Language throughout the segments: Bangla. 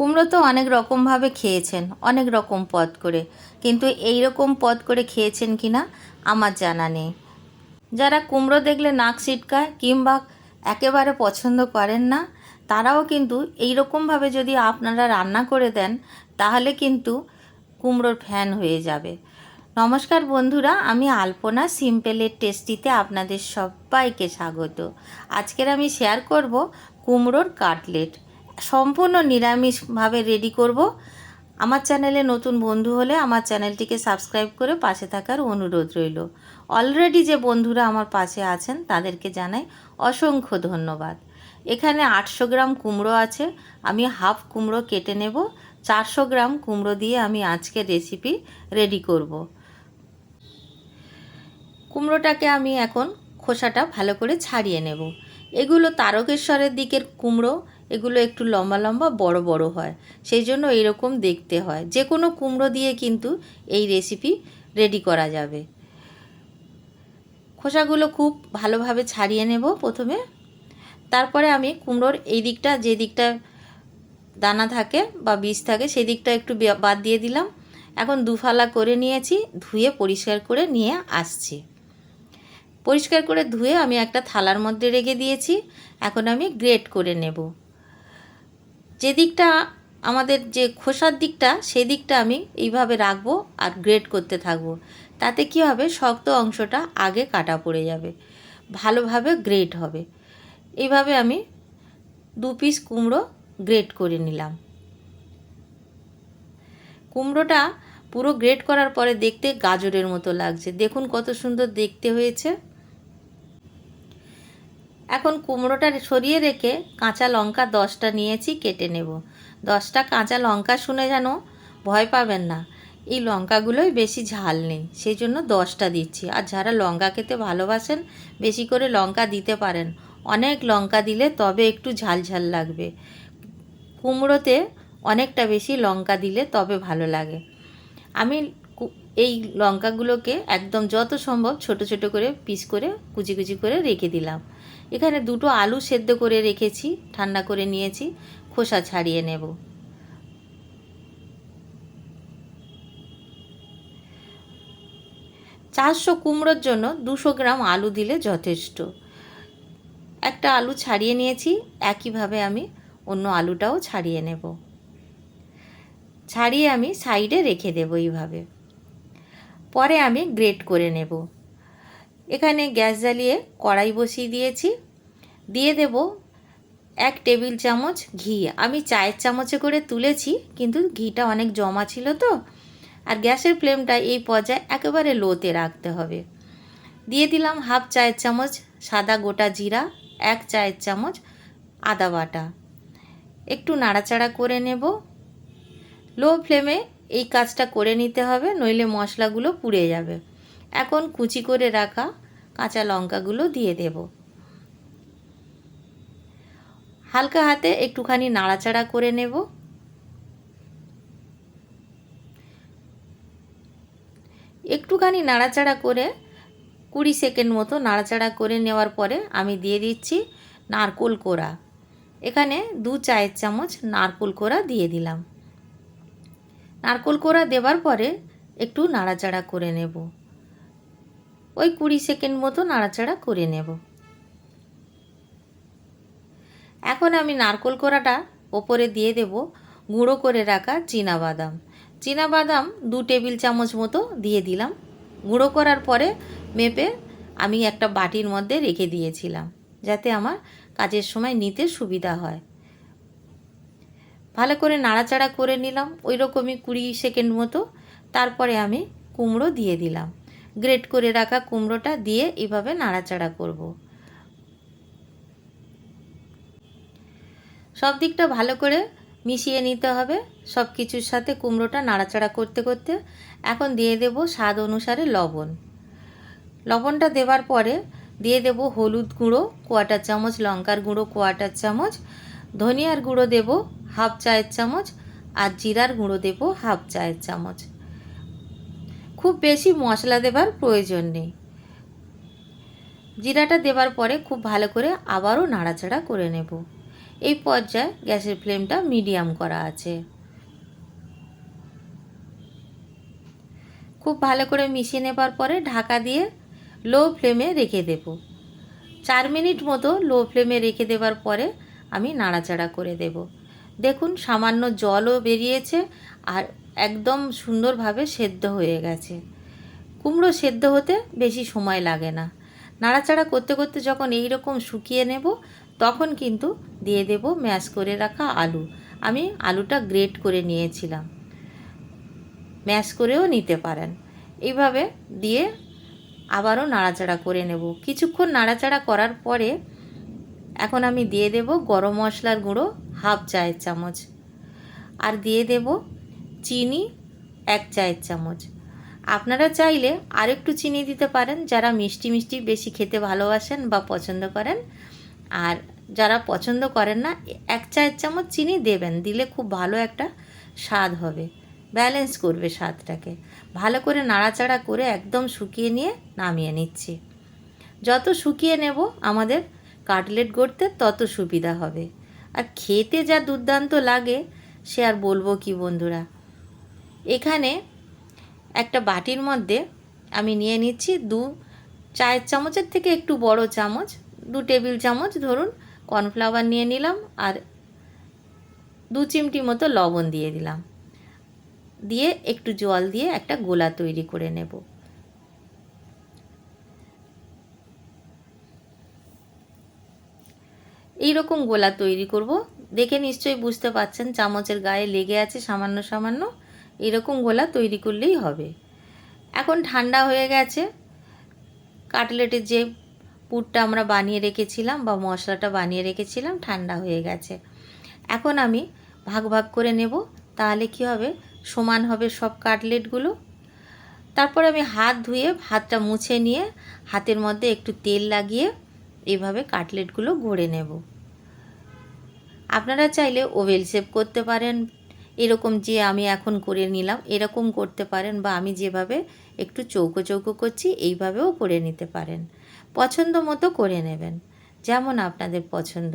কুমড়ো তো অনেক রকমভাবে খেয়েছেন, অনেক রকম পদ করে। কিন্তু এই রকম পদ করে খেয়েছেন কি না, আমার জানা নেই। যারা কুমড়ো দেখলে নাক ছিটকায় কিংবা একেবারে পছন্দ করেন না, তারাও কিন্তু এই রকমভাবে যদি আপনারা রান্না করে দেন, তাহলে কিন্তু কুমড়োর ফ্যান হয়ে যাবে। নমস্কার বন্ধুরা, আমি আলপনা সিম্পলের টেস্টিতে আপনাদের সবাইকে স্বাগত। আজকের আমি শেয়ার করব কুমড়োর কাটলেট। সম্পূর্ণ নিরামিষভাবে রেডি করব। আমার চ্যানেলে নতুন বন্ধু হলে আমার চ্যানেলটিকে সাবস্ক্রাইব করে পাশে থাকার অনুরোধ রইল। অলরেডি যে বন্ধুরা আমার পাশে আছেন, তাদেরকে জানাই অসংখ্য ধন্যবাদ। এখানে আটশো গ্রাম কুমড়ো আছে, আমি হাফ কুমড়ো কেটে নেব। চারশো গ্রাম কুমড়ো দিয়ে আমি আজকে রেসিপি রেডি করব। কুমড়োটাকে আমি এখন খোসাটা ভালো করে ছাড়িয়ে নেব। এগুলো তারকেশ্বরের দিকের কুমড়ো এগুলো একটু লম্বা লম্বা, বড় বড় হয়। সেই জন্য এরকম দেখতে হয়। যে কোনো কুমড়ো দিয়ে কিন্তু এই রেসিপি রেডি করা যাবে। খোসাগুলো খুব ভালোভাবে ছাড়িয়ে নেব প্রথমে। তারপরে আমি কুমড়োর এই দিকটা, যে দিকটা দানা থাকে বা বীজ থাকে, সেই দিকটা একটু বাদ দিয়ে দিলাম। এখন দুফালা করে নিয়েছি, ধুয়ে পরিষ্কার করে নিয়ে আসছি। পরিষ্কার করে ধুয়ে আমি একটা থালার মধ্যে রেখে দিয়েছি। এখন আমি গ্রেট করে নেব। যে দিকটা আমাদের যে খোসার দিকটা সেই দিকটা আমি এইভাবে রাখব আর গ্রেড করতে থাকব। তাতে কি হবে? শক্ত অংশটা আগে কাটা পড়ে যাবে। ভালোভাবে গ্রেট হবে। এইভাবে আমি দু পিস কুমড়ো গ্রেড করে নিলাম। কুমড়োটা পুরো গ্রেট করার পরে দেখতে গাজরের মতো লাগছে। দেখুন কত সুন্দর দেখতে হয়েছে। এখন কুমড়োটা সরিয়ে রেখে কাঁচা লঙ্কা দশটা নিয়েছি, কেটে নেব। দশটা কাঁচা লঙ্কা শুনে যেন ভয় পাবেন না। এই লঙ্কাগুলোই বেশি ঝাল নেই, সেই জন্য দশটা দিচ্ছি। আর যারা লঙ্কা খেতে ভালোবাসেন, বেশি করে লঙ্কা দিতে পারেন। অনেক লঙ্কা দিলে তবে একটু ঝাল ঝাল লাগবে। কুমড়োতে অনেকটা বেশি লঙ্কা দিলে তবে ভালো লাগে। আমি এই লঙ্কাগুলোকে একদম যত সম্ভব ছোট ছোট করে পিস করে কুচি কুচি করে রেখে দিলাম। এখানে দুটো আলু সেদ্ধ করে রেখেছি, ঠান্ডা করে নিয়েছি, খোসা ছাড়িয়ে নেব। চারশো কুমড়োর জন্য দুশো গ্রাম আলু দিলে যথেষ্ট। একটা আলু ছাড়িয়ে নিয়েছি, একইভাবে আমি অন্য আলুটাও ছাড়িয়ে নেব। ছাড়িয়ে আমি সাইডে রেখে দেবো এইভাবে। পরে আমি গ্রেট করে নেব। এখানে গ্যাস জ্বালিয়ে কড়াই বসিয়ে দিয়েছি। দিয়ে দেব এক টেবিল চামচ ঘি। আমি চায়ের চামচে করে তুলেছি, কিন্তু ঘিটা অনেক জমা ছিল তো। আর গ্যাসের ফ্লেমটা এই পর্যায়ে একেবারে লোতে রাখতে হবে। দিয়ে দিলাম হাফ চায়ের চামচ সাদা গোটা জিরা, এক চায়ের চামচ আদা বাটা। একটু নাড়াচাড়া করে নেব। লো ফ্লেমে এই কাজটা করে নিতে হবে, নইলে মশলাগুলো পুড়ে যাবে। এখন কুচি করে রাখা কাঁচা লঙ্কাগুলো দিয়ে দেব। হালকা হাতে একটুখানি নাড়াচাড়া করে নেব। একটুখানি নাড়াচাড়া করে কুড়ি সেকেন্ড মতো নাড়াচাড়া করে নেওয়ার পরে আমি দিয়ে দিচ্ছি নারকোল কোড়া। এখানে দু চায়ের চামচ নারকোল কোড়া দিয়ে দিলাম। নারকোল কোড়া দেওয়ার পরে একটু নাড়াচাড়া করে নেব। ওই কুড়ি সেকেন্ড মতো নাড়াচাড়া করে নেব। এখন আমি নারকোল কোড়াটা ওপরে দিয়ে দেব, গুঁড়ো করে রাখা বাদাম। বাদাম দু টেবিল চামচ মতো দিয়ে দিলাম। গুঁড়ো করার পরে মেপে আমি একটা বাটির মধ্যে রেখে দিয়েছিলাম, যাতে আমার কাজের সময় নিতে সুবিধা হয়। ভালো করে নাড়াচাড়া করে নিলাম ওই রকমই কুড়ি সেকেন্ড মতো। তারপরে আমি কুমড়ো দিয়ে দিলাম। গ্রেট করে রাখা কুমড়োটা দিয়ে এভাবে নাড়াচাড়া করব। সব দিকটা ভালো করে মিশিয়ে নিতে হবে। সব কিছুর সাথে কুমড়োটা নাড়াচাড়া করতে করতে এখন দিয়ে দেব স্বাদ অনুসারে লবণ। লবণটা দেওয়ার পরে দিয়ে দেব হলুদ গুঁড়ো কোয়াটার চামচ, লঙ্কার গুঁড়ো কোয়াটার চামচ, ধনিয়ার গুঁড়ো দেব হাফ চায়ের চামচ আর জিরার গুঁড়ো দেব হাফ চায়ের চামচ। খুব বেশি মশলা দেবার প্রয়োজন নেই। জিরাটা দেবার পরে খুব ভালো করে আবারও নাড়াচাড়া করে নেব। এই পর্যায়ে গ্যাসের ফ্লেমটা মিডিয়াম করা আছে। খুব ভালো করে মিশিয়ে নেবার পরে ঢাকা দিয়ে লো ফ্লেমে রেখে দেব। চার মিনিট মতো লো ফ্লেমে রেখে দেবার পরে আমি নাড়াচাড়া করে দেব। দেখুন, সামান্য জলও বেরিয়েছে আর একদম সুন্দরভাবে সেদ্ধ হয়ে গেছে। কুমড়ো সেদ্ধ হতে বেশি সময় লাগে না। নাড়াচাড়া করতে করতে যখন এই রকম শুকিয়ে নেব, তখন কিন্তু দিয়ে দেব ম্যাশ করে রাখা আলু। আমি আলুটা গ্রেট করে নিয়েছিলাম। ম্যাশ করেও নিতে পারেন। এইভাবে দিয়ে আবারও নাড়াচাড়া করে নেব। কিছুক্ষণ নাড়াচাড়া করার পরে এখন আমি দিয়ে দেব গরম মশলার গুঁড়ো হাফ চায়ের চামচ। আর দিয়ে দেব চিনি, এক চায়ের চামচ। আপনারা চাইলে আরেকটু চিনি দিতে পারেন, যারা মিষ্টি মিষ্টি বেশি খেতে ভালোবাসেন বা পছন্দ করেন। আর যারা পছন্দ করেন না, এক চায়ের চামচ চিনি দেবেন, দিলে খুব ভালো একটা স্বাদ হবে। ব্যালেন্স করবে স্বাদটাকে। ভালো করে নাড়াচাড়া করে একদম শুকিয়ে নিয়ে নামিয়ে নিচ্ছি। যত শুকিয়ে নেব আমাদের কাটলেট গড়তে তত সুবিধা হবে। আর খেতে যা দুর্দান্ত লাগে, সে আর বলব কি বন্ধুরা? এখানে একটা বাটির মধ্যে আমি নিয়ে নিচ্ছি দু চায়ের চামচের থেকে একটু বড় চামচ, দু টেবিল চামচ ধরুন কর্নফ্লাওয়ার নিয়ে নিলাম আর দু চিমটি মতো লবণ দিয়ে দিলাম। দিয়ে একটু জল দিয়ে একটা গোলা তৈরি করে নেব। এই রকম গোলা তৈরি করব। দেখে নিশ্চয়ই বুঝতে পাচ্ছেন চামচের গায়ে লেগে আছে সামান্য সামান্য। এরকম গোলা তৈরি করলেই হবে। এখন ঠান্ডা হয়ে গেছে। কাটলেটের যে পুরটা আমরা বানিয়ে রেখেছিলাম বা মশলাটা বানিয়ে রেখেছিলাম, ঠান্ডা হয়ে গেছে। এখন আমি ভাগ ভাগ করে নেব। তাহলে কি হবে? সমান হবে সব কাটলেটগুলো। তারপর আমি হাত ধুয়ে, হাতটা মুছে নিয়ে হাতের মধ্যে একটু তেল লাগিয়ে এইভাবে কাটলেটগুলো গড়ে নেব। আপনারা চাইলে ওভেল শেপ করতে পারেন এরকম যে আমি এখন করে নিলাম, এরকম করতে পারেন বা আমি যেভাবে একটু চৌকো চৌকো করছি, এইভাবেও করে নিতে পারেন। পছন্দ মতো করে নেবেন। যেমন আপনাদের পছন্দ।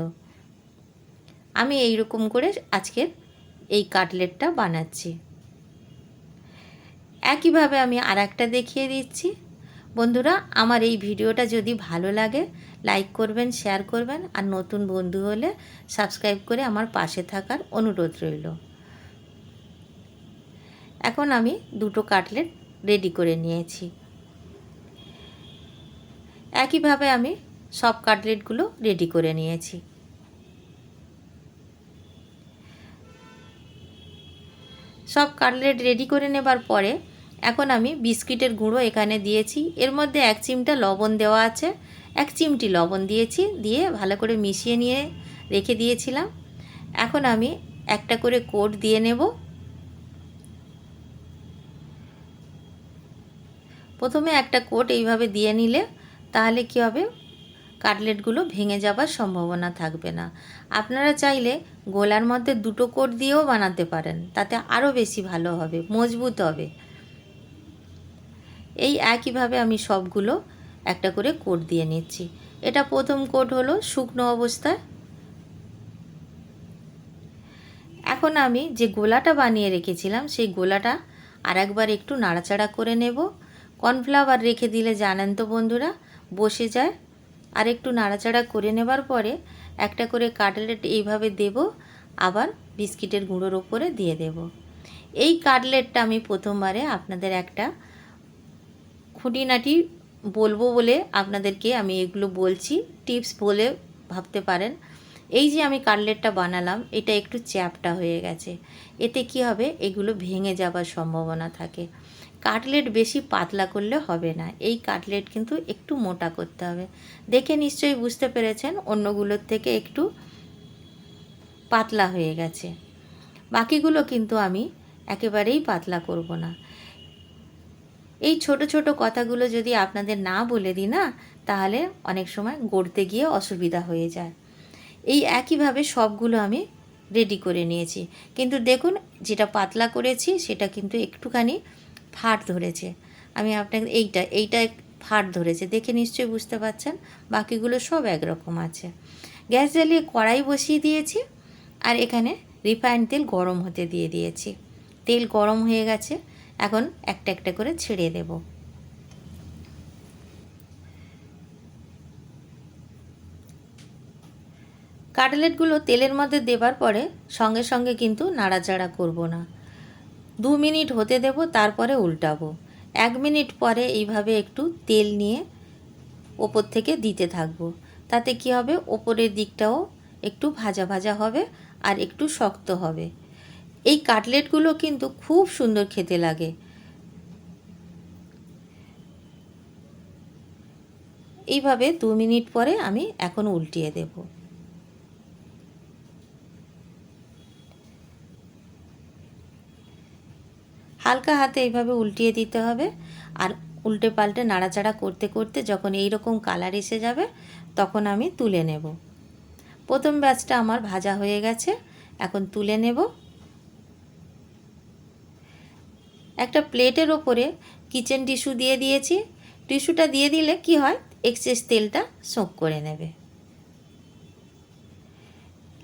আমি এই রকম করে আজকের এই কাটলেটটা বানাচ্ছি। একইভাবে আমি আর একটা দেখিয়ে দিচ্ছি। বন্ধুরা, আমার এই ভিডিওটা যদি ভালো লাগে, লাইক করবেন, শেয়ার করবেন, আর নতুন বন্ধু হলে সাবস্ক্রাইব করে আমার পাশে থাকার অনুরোধ রইল। এখন আমি দুটো কাটলেট রেডি করে নিয়েছি। একইভাবে আমি সব কাটলেটগুলো রেডি করে নিয়েছি। সব কাটলেট রেডি করে নেবার পরে এখন আমি বিস্কিটের গুঁড়ো এখানে দিয়েছি। এর মধ্যে এক চিমটা লবণ দেওয়া আছে। এক চিমটি লবণ দিয়েছি, দিয়ে ভালো করে মিশিয়ে নিয়ে রেখে দিয়েছিলাম। এখন আমি একটা করে কোট দিয়ে নেব। প্রথমে একটা কোট এইভাবে দিয়ে নিলে তাহলে কি হবে? কাটলেটগুলো ভেঙে যাবার সম্ভাবনা থাকবে না। আপনারা চাইলে গোলার মধ্যে দুটো কোট দিয়েও বানাতে পারেন, তাতে আরও বেশি ভালো হবে, মজবুত হবে। এই একইভাবে আমি সবগুলো একটা করে কোট দিয়ে নিচ্ছি। এটা প্রথম কোট হলো শুকনো অবস্থায়। এখন আমি যে গোলাটা বানিয়ে রেখেছিলাম, সেই গোলাটা আর একবার একটু নাড়াচাড়া করে নেব। কর্নফ্লাওয়ার রেখে দিলে জানেন তো বন্ধুরা, বসে যায়। আর একটু নাড়াচাড়া করে নেবার পরে একটা করে কাটলেট এইভাবে দেব, আবার বিস্কিটের গুঁড়োর ওপরে দিয়ে দেব। এই কাটলেটটা আমি প্রথমবারে আপনাদের একটা খুঁটিনাটি বলব বলে আপনাদেরকে আমি এগুলো বলছি, টিপস বলে ভাবতে পারেন। এই যে আমি কাটলেটটা বানালাম, এটা একটু চ্যাপটা হয়ে গেছে। এতে কি হবে? এগুলো ভেঙে যাবার সম্ভাবনা থাকে। কাটলেট বেশি পাতলা করলে হবে না। এই কাটলেট কিন্তু একটু মোটা করতে হবে। দেখে নিশ্চয়ই বুঝতে পেরেছেন, অন্যগুলোর থেকে একটু পাতলা হয়ে গেছে। বাকিগুলো কিন্তু আমি একেবারেই পাতলা করব না। এই ছোট ছোট কথাগুলো যদি আপনাদের না বলে দিই না, তাহলে অনেক সময় গড়তে গিয়ে অসুবিধা হয়ে যায়। এই একইভাবে সবগুলো আমি রেডি করে নিয়েছি। কিন্তু দেখুন, যেটা পাতলা করেছি, সেটা কিন্তু একটুখানি ফাট ধরেছে। আমি আপনাকে এইটা এইটা ফাট ধরেছে। দেখে নিশ্চয়ই বুঝতে পারছেন, বাকিগুলো সব একরকম আছে। গ্যাস জ্বালিয়ে কড়াই বসিয়ে দিয়েছি আর এখানে রিফাইন তেল গরম হতে দিয়ে দিয়েছি। তেল গরম হয়ে গেছে, এখন একটা একটা করে ছেড়ে দেব। কাটলেটগুলো তেলের মধ্যে দেবার পরে সঙ্গে সঙ্গে কিন্তু নাড়াচাড়া করব না। দু মিনিট হতে দেব, তারপরে উল্টাবো। এক মিনিট পরে এইভাবে একটু তেল নিয়ে ওপর থেকে দিতে থাকব। তাতে কি হবে? ওপরের দিকটাও একটু ভাজা ভাজা হবে আর একটু শক্ত হবে। এই কাটলেটগুলো কিন্তু খুব সুন্দর খেতে লাগে। এইভাবে দু মিনিট পরে আমি এখন উল্টিয়ে দেব। হালকা হাতে এইভাবে উল্টিয়ে দিতে হবে। আর উল্টে পাল্টে নাড়াচাড়া করতে করতে যখন এই রকম কালার এসে যাবে, তখন আমি তুলে নেব। প্রথম ব্যাচটা আমার ভাজা হয়ে গেছে, এখন তুলে নেব। একটা প্লেটের ওপরে কিচেন টিস্যু দিয়ে দিয়েছি। টিস্যুটা দিয়ে দিলে কি হয়? এক্সেস তেলটা সোক করে নেবে।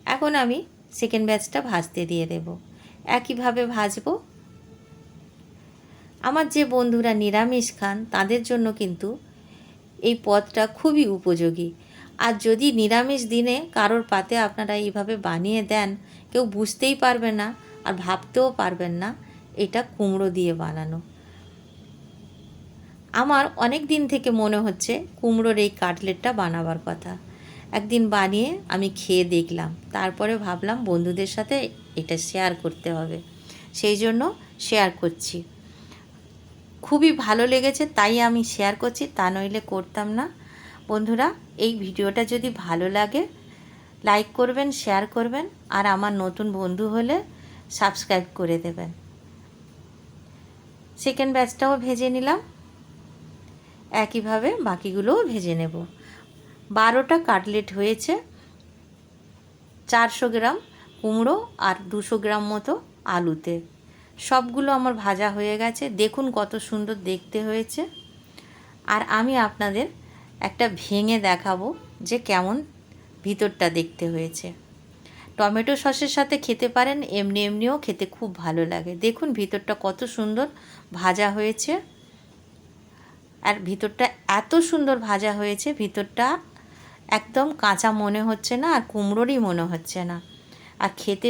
এখন আমি সেকেন্ড ব্যাচটা ভাজতে দিয়ে দেব। একইভাবে ভাজবো। আমার যে বন্ধুরা নিরামিষ খান, তাদের জন্য কিন্তু এই পদটা খুবই উপযোগী। আর যদি নিরামিষ দিনে কারোর পাতে আপনারা এইভাবে বানিয়ে দেন, কেউ বুঝতেই পারবে না আর ভাবতেও পারবেন না, এটা কুমড়ো দিয়ে বানানো। আমার অনেক দিন থেকে মনে হচ্ছে কুমড়োর এই কাটলেটটা বানাবার কথা। একদিন বানিয়ে আমি খেয়ে দেখলাম, তারপরে ভাবলাম বন্ধুদের সাথে এটা শেয়ার করতে হবে। সেই জন্য শেয়ার করছি। খুবই ভালো লেগেছে, তাই আমি শেয়ার করছি, তা নইলে করতাম না। বন্ধুরা, এই ভিডিওটা যদি ভালো লাগে লাইক করবেন শেয়ার করবেন, আর আমার নতুন বন্ধু হলে সাবস্ক্রাইব করে দেবেন। সেকেন্ড ব্যাচটাও ভেজে নিলাম। একইভাবে বাকিগুলোও ভেজে নেব। বারোটা কাটলেট হয়েছে। চারশো গ্রাম কুমড়ো আর দুশো গ্রাম মতো আলুতে। সবগুলো আমার ভাজা হয়ে গেছে। দেখুন কত সুন্দর দেখতে হয়েছে। আর আমি আপনাদের একটা ভেঙে দেখাবো যে কেমন ভিতরটা দেখতে হয়েছে। টমেটো সসের সাথে খেতে পারেন, এমনি এমনিও খেতে খুব ভালো লাগে। দেখুন ভিতরটা কত সুন্দর ভাজা হয়েছে। আর ভিতরটা এত সুন্দর ভাজা হয়েছে, ভিতরটা একদম কাঁচা মনে হচ্ছে না আর কুমড়োরই মনে হচ্ছে না। আর খেতে